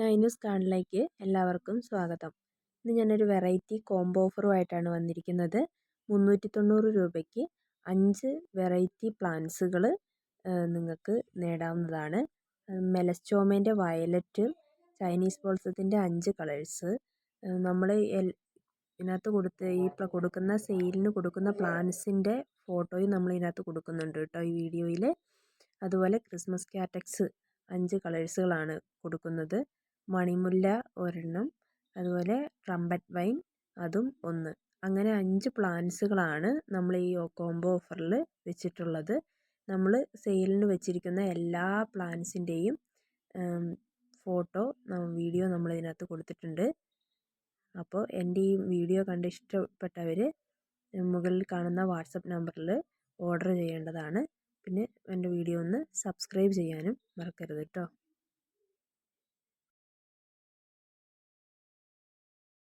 നൈനൂസ് കാണലേക്ക് എല്ലാവർക്കും സ്വാഗതം. ഇന്ന് ഞാനൊരു വെറൈറ്റി കോംബോ ഓഫറുമായിട്ടാണ് വന്നിരിക്കുന്നത്. മുന്നൂറ്റി തൊണ്ണൂറ് രൂപയ്ക്ക് അഞ്ച് വെറൈറ്റി പ്ലാന്റ്സുകൾ നിങ്ങൾക്ക് നേടാവുന്നതാണ്. മെലസ്റ്റോമേന്റെ വയലറ്റ് ചൈനീസ് ബോൾസത്തിന്റെ അഞ്ച് കളേഴ്സ്. നമ്മൾ ഇതിനകത്ത് കൊടുത്ത് ഈ കൊടുക്കുന്ന സെയിലിന് കൊടുക്കുന്ന പ്ലാന്റ്സിന്റെ ഫോട്ടോയും നമ്മൾ ഇതിനകത്ത് കൊടുക്കുന്നുണ്ട് കേട്ടോ ഈ വീഡിയോയിൽ അതുപോലെ ക്രിസ്മസ് കാറ്റക്സ് അഞ്ച് കളേഴ്സുകളാണ് കൊടുക്കുന്നത്. മണിമുല്ല ഒരെണ്ണം അതുപോലെ ട്രംപറ്റ് വൈൻ അതും ഒന്ന്. അങ്ങനെ അഞ്ച് പ്ലാന്റ്സുകളാണ് നമ്മൾ ഈ കോംബോ ഓഫറിൽ വെച്ചിട്ടുള്ളത്. നമ്മൾ സെയിലിന് വെച്ചിരിക്കുന്ന എല്ലാ പ്ലാന്റ്സിന്റെയും ഫോട്ടോ വീഡിയോ നമ്മൾ ഇതിനകത്ത് കൊടുത്തിട്ടുണ്ട്. അപ്പോൾ എന്റെ ഈ വീഡിയോ കണ്ട് ഇഷ്ടപ്പെട്ടവർ മുകളിൽ കാണുന്ന വാട്സപ്പ് നമ്പറിൽ ഓർഡർ ചെയ്യേണ്ടതാണ്. പിന്നെ എന്റെ വീഡിയോ ഒന്ന് സബ്സ്ക്രൈബ് ചെയ്യാനും മറക്കരുത് കേട്ടോ